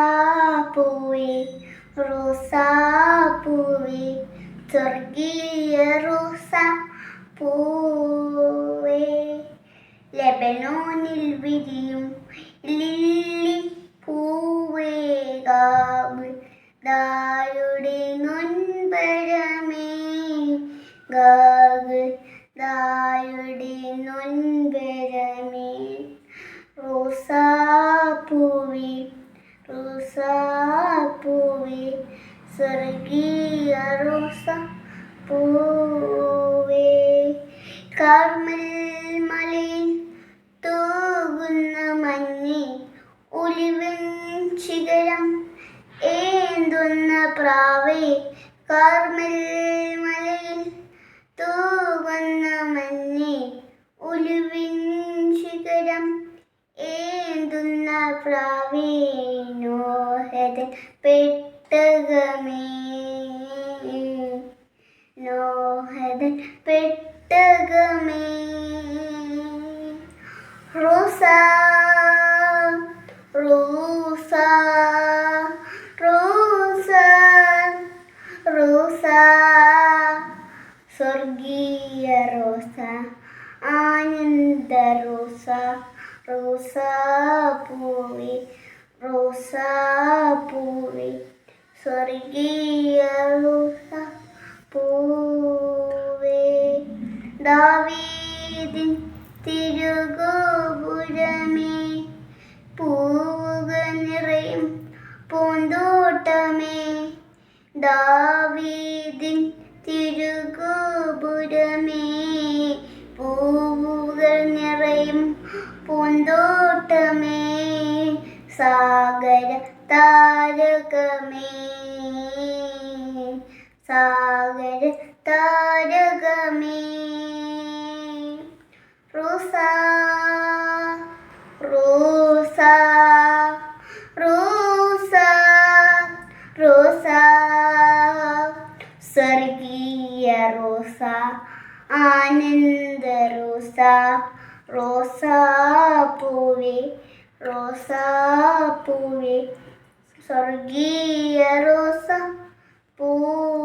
റോസാപ്പൂവേ റോസാപ്പൂവേ സ്വർഗീയ റോസ പൂവേ ലെബനോനിൽ വിരിയും ലില്ലി ഗാബ് ദായുടെ നൊൻപരമേ റോസാപ്പൂവേ. റോസാപ്പൂവേ സ്വർഗീയ റോസ പൂവേ കാർമൽ ശിഖരം ഏന്തുന്ന പ്രാവേ. കാർമൽ മലയിൽ തൂകുന്ന മഞ്ഞി ഒലിവിൻ ശിഖരം ഏന്തുന്ന പ്രാവേ നോഹതൻ പെട്ടകമേ. നോഹതൻ പെട്ടകമേ. റോസ റോസ റോസ റോസ. സ്വർഗീയ റോസ ആനന്ദ റോസ. റോസ റോസാപ്പൂവി റോസ പൂവി സ്വർഗീയ റോസ പൂവേ ദാവീദിൻ തിരുഗോപുരമേ പൂവുകൾ നിറയും പൂന്തോട്ടമേ. ദാവീദിൻ തിരുഗോപുരമേ പൂവുകൾ നിറയും പൂന്തോട്ടമേ സാഗര താരകമേ. സാഗര താരകമേ. റോസ റോസ റോസ റോസ. സ്വർഗീയ റോസ ആനന്ദ റോസ. റോസ പൂവേ റോസ പൂവേ സ്വർഗീയ റോസ പൂവേ